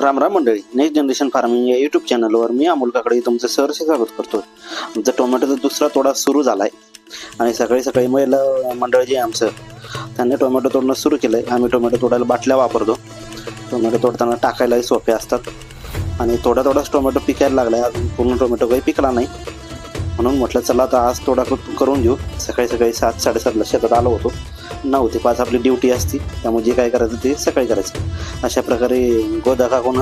राम राम मंडळी next generation farming या YouTube चॅनलवर मी अमोल काकडे तुमचं सहर्ष स्वागत करतो आमचा टोमॅटोचा दुसरा तोडा सुरू झाला आहे आणि सकाळी सकाळी महिला मंडळ जे आहे आमचं त्यांनी टोमॅटो तोडणं सुरू केलं आहे आम्ही टोमॅटो तोडायला बाटल्या वापरतो. टोमॅटो तोडताना टाकायलाही सोपे असतात. आणि थोडा थोडाच टोमॅटो पिकायला लागला आहे अजून पूर्ण टोमॅटो काही पिकला नाही. म्हणून म्हटलं चला आता आज तोडा करून घेऊ. सकाळी सकाळी सात साडेसातला शेतात आलो होतो. नऊ ते पाच आपली ड्युटी असती. त्यामुळे जे काय करायचं ते सकाळी करायचं. अशा प्रकारे गोदा काकून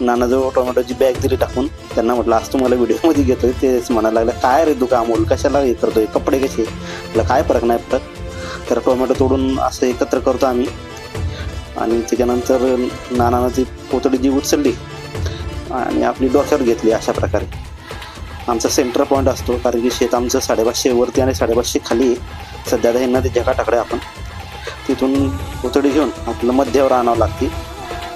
नानाजवळ टोमॅटोची बॅग दिली टाकून त्यांना म्हटलं आज तुम्हाला व्हिडिओमध्ये घेतोय. तेच म्हणायला लागलं काय रे दुका अमोल कशाला हे करतोय? कपडे कसे? म्हटलं काय फरक नाही पडत? तर टोमॅटो तोडून असं एकत्र करतो आम्ही. आणि त्याच्यानंतर नानानं ती पोतडी जी उचलली आणि आपली डोक्यावर घेतली अशा प्रकारे. आमचा सेंटर पॉईंट असतो कारण की शेत आमचं साडेपाचशे वरती आणि साडेपाचशे खाली आहे. सध्या तर ह्यांना ते जगाटाकडे आपण तिथून पुतळी घेऊन आपलं मध्यावर आणावं लागते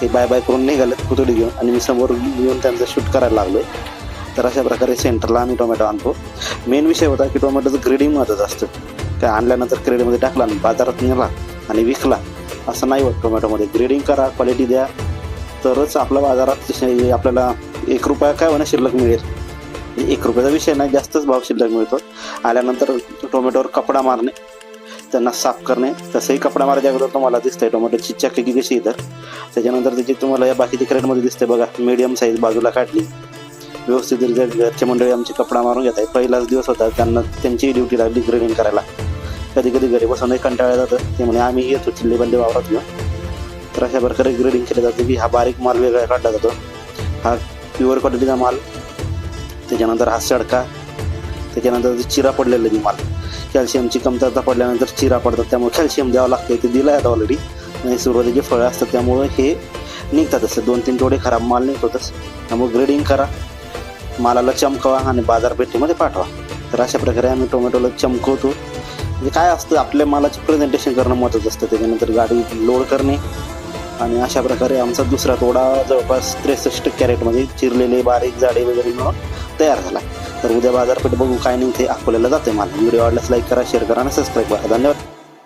ते बाय बाय करून निघाले पुतळी घेऊन आणि मी समोर येऊन त्यांचं शूट करायला लागलो तर अशा प्रकारे सेंटरला आम्ही टोमॅटो आणतो. मेन विषय होता की टोमॅटोचं ग्रेडिंग महत्त्वाचं असतं. काय आणल्यानंतर क्रेडीमध्ये टाकला आणि बाजारात नेला आणि विकला. असं नाही होत टोमॅटोमध्ये. ग्रेडिंग करा क्वालिटी द्या. तरच आपल्या बाजारात आपल्याला एक रुपया काय होणं शिल्लक मिळेल. एक रुपयाचा विषय नाही जास्तच भाव शिल्लक मिळतो. आल्यानंतर टोमॅटोवर कपडा मारणे त्यांना साफ करणे तसंही कपडा मारायच्या अगोदर तुम्हाला दिसतंय टोमॅटोची चक्की कशी इतर त्याच्यानंतर त्याची तुम्हाला या बाकीच्या क्रेटमध्ये दिसते बघा मीडियम साईज बाजूला काढली. व्यवस्थितरित्या घरचे मंडळी आमचे कपडा मारून घेत आहे पहिलाच दिवस होता त्यांना त्यांची ड्युटी लागली ग्रेडिंग करायला. कधी कधी घरी बसूनही कंटाळा जातं ते म्हणे आम्ही येतो चिल्ली बल्ली वावरात घेऊन. तर अशा प्रकारे ग्रेडिंग केलं जातं की हा बारीक माल वेगळा काढला जातो. हा प्युअर क्वालिटीचा माल त्याच्यानंतर हा सडका त्याच्यानंतर चिरा पडलेला मी माल. कॅल्शियमची कमतरता पडल्यानंतर चिरा पडतात त्यामुळे कॅल्शियम द्यावं लागतं ते दिलं आहे ऑलरेडी आणि सुरुवातीचे फळं असतात त्यामुळे हे निघतात असं. दोन तीन थोडे खराब माल निघतोच त्यामुळे ग्रेडिंग करा. मालाला चमकवा आणि बाजारपेठेमध्ये पाठवा. तर अशा प्रकारे आम्ही टोमॅटोला चमकवतो. म्हणजे काय असतं आपल्या मालाचे प्रेझेंटेशन करणं महत्त्वाचं असतं. त्याच्यानंतर गाडी लोड करणे. आणि अशा प्रकारे आमचा दुसरा तोडा जवळपास त्रेसष्ट कॅरेटमध्ये चिरलेले बारीक जाडे वगैरे मिळून तयार झाला. तर उद्या बाजारपेठ बघू काय नाही ते अकोल्याला जाते मला. व्हिडिओ आवडल्यास लाईक करा शेअर करा आणि सबस्क्राईब करा. धन्यवाद.